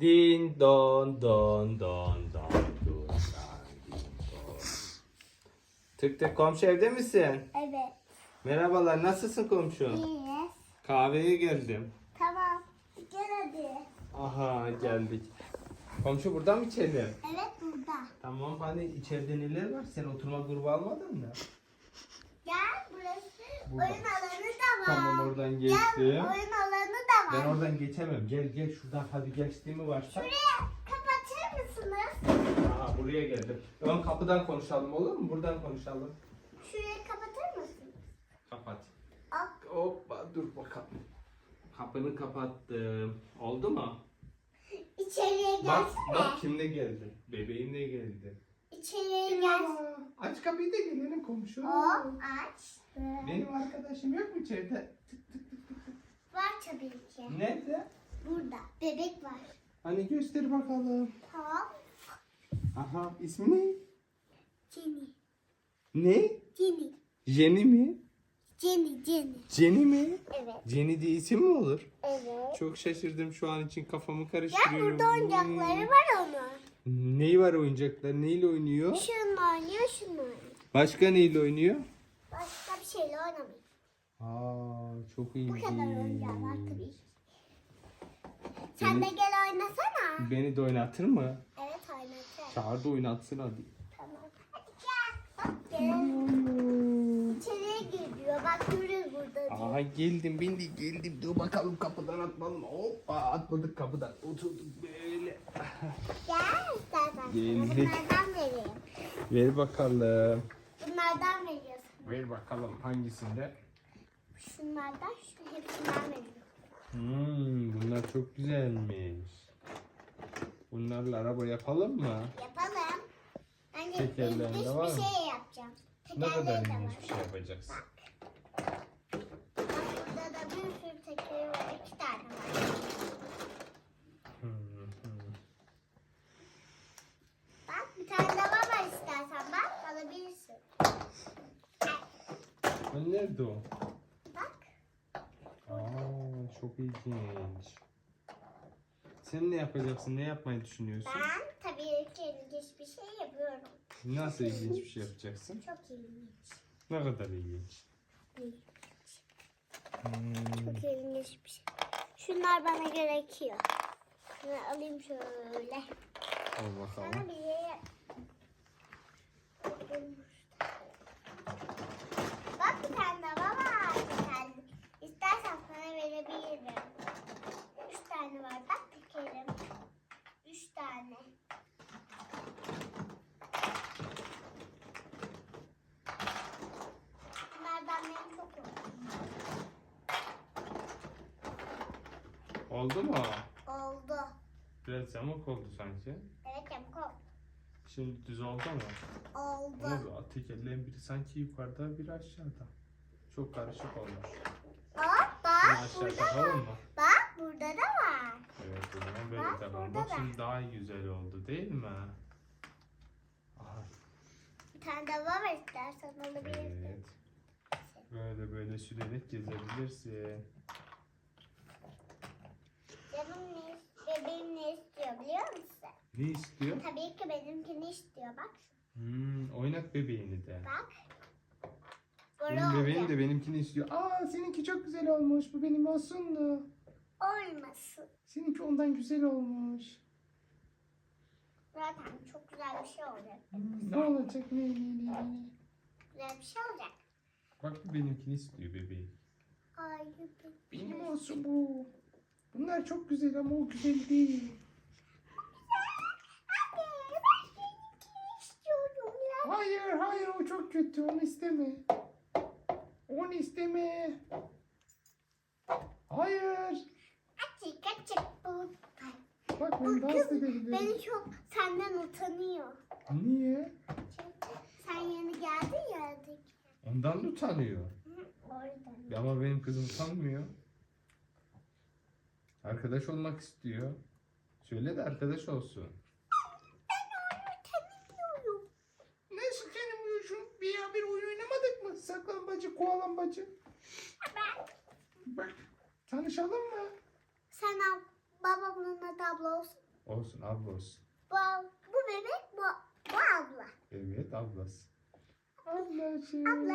Din don don don don don din don. Tık tık komşu evde misin? Evet. Merhabalar nasılsın komşu? İyiyiz. Kahveye geldim. Tamam. Gel hadi. Aha geldik. Komşu buradan mı içelim? Evet burada. Tamam hani içeride neler var? Sen oturma grubu almadın mı? Gel burası Burada. oyun alanı da var. Tamam oradan Gel geçtim. oyun alanı. Ben oradan geçemem. Gel gel şuradan hadi geçtiğimi varsa. Şuraya kapatır mısınız? Aha buraya geldim. Ön kapıdan konuşalım olur mu? Buradan konuşalım. Şurayı kapatır mısınız? Kapat. Al. Hoppa dur bakalım. Kapını kapattım. Oldu mu? İçeriye Bak gelsene. bak kim de geldi. Bebeğim de geldi. İçeriye gel. Aa, Aç kapıyı da gelelim komşu. Hop aç. Benim arkadaşım yok mu içeride? Var tabii ki. Nerede? Burada. Bebek var. Hani göster bakalım. Tamam. Aha ismi ne? Jenny. Ne? Jenny. Jenny mi? Jenny. Jenny. Jenny mi? Evet. Jenny diye isim mi olur? Evet. Çok şaşırdım şu an için kafamı Ya karıştırıyorum. burada oyuncakları var onun. Neyi var oyuncaklar? Neyle oynuyor? Şununla oynuyor, şununla oynuyor. Başka neyle oynuyor? Başka bir şeyle oynamıyor. Aa çok Bu ilginç. kadar oyuncağı var tabii. Sen de gel oynasana. Beni de oynatır mı? Evet oynatır. Çağır da oynatsın hadi. Tamam. Hadi gel. Bak gel. İçeriye gir diyor. Bak görürüz burada diyor. Aha geldim bindi geldim. Dur bakalım kapıdan atmalım. Hoppa atladık kapıdan. Oturduk böyle. Gel istersen. Geldik. Bunlardan vereyim. Ver bakalım. Bunlardan veriyorsun. Ver bakalım hangisinde? Şunlardan, şu hepsinden veriyorum. Hmm, bunlar çok güzelmiş. Bunlarla araba yapalım mı? Yapalım. Ben de Tekerlerinde ilginç var bir mı? şey yapacağım. Ne kadar ilginç bir şey yapacaksın. Bak burada da bir sürü tekeri var. İki tane var. Hmm, hmm. Bak bir tane daha var istersen bak alabilirsin. Ha, Nerede o? Çok ilginç. Sen ne yapacaksın? Ne yapmayı düşünüyorsun? Ben tabii ki ilginç bir şey yapıyorum. Nasıl ilginç bir şey yapacaksın? Çok ilginç. Ne kadar ilginç. Hmm, Çok ilginç bir şey. Şunlar bana gerekiyor. Şunu alayım şöyle. al bakalım. Sana bir şey Bak bir tane daha var. Tekerli. İstersen sana verebilirim. Üç tane var. Bak tekerim. Üç tane. Bunlardan benim çok hoşum. Oldu mu? Oldu. Biraz yamuk oldu sanki. Evet yamuk oldu. Şimdi düz oldu mu? Oldu. Ama tekerleğin biri sanki yukarıda biri aşağıda. Çok karışık olmuş. Bak bak burada da. mı? Bak burada da var. Evet o zaman böyle Bak, burada Bak şimdi daha güzel oldu değil mi? Aha, Bir tane daha var istersen alabilirsin. evet. Böyle böyle sürerek gezebilirsin. Canım ne, bebeğim ne istiyor biliyor musun? Ne istiyor? Tabii ki benimkini istiyor bak. Hmm, oynat bebeğini de. Bak. Benim Böyle bebeğim de benimkini istiyor. Aa seninki çok güzel olmuş. Bu benim olsun mu? Olmasın. Seninki ondan güzel olmuş. Zaten çok güzel bir şey olacak. Hmm, ne olacak? Ne, ne, ne, ne? Güzel bir şey olacak. Bak bu benimkini istiyor bebeğim. Ay. Benim olsun bu. Bunlar çok güzel ama o güzel değil. Anne ben benimkini istiyorum ya. Hayır hayır o çok kötü onu isteme. Onu isteme. Hayır. Açık açık bu. Bak Bu kız beni çok senden utanıyor. Niye? Çünkü sen yeni geldin ya. Ondan da utanıyor. Oradan. Ama benim kızım utanmıyor. Arkadaş olmak istiyor. Söyle de arkadaş olsun. Tanımıyorum. Nasıl tanımıyorsun? Bir ya bir oyun oynamadık mı? Saklambacı, kovalambacı. Ben Bak tanışalım mı? Sen al babamın adı abla olsun. Olsun abla olsun. Bu, bu bebek bu, bu abla. Evet ablası. Ablacığım. Abla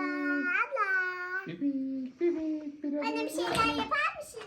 abla. Bebek bebek. Bir Anne bir şeyler yapar mısın?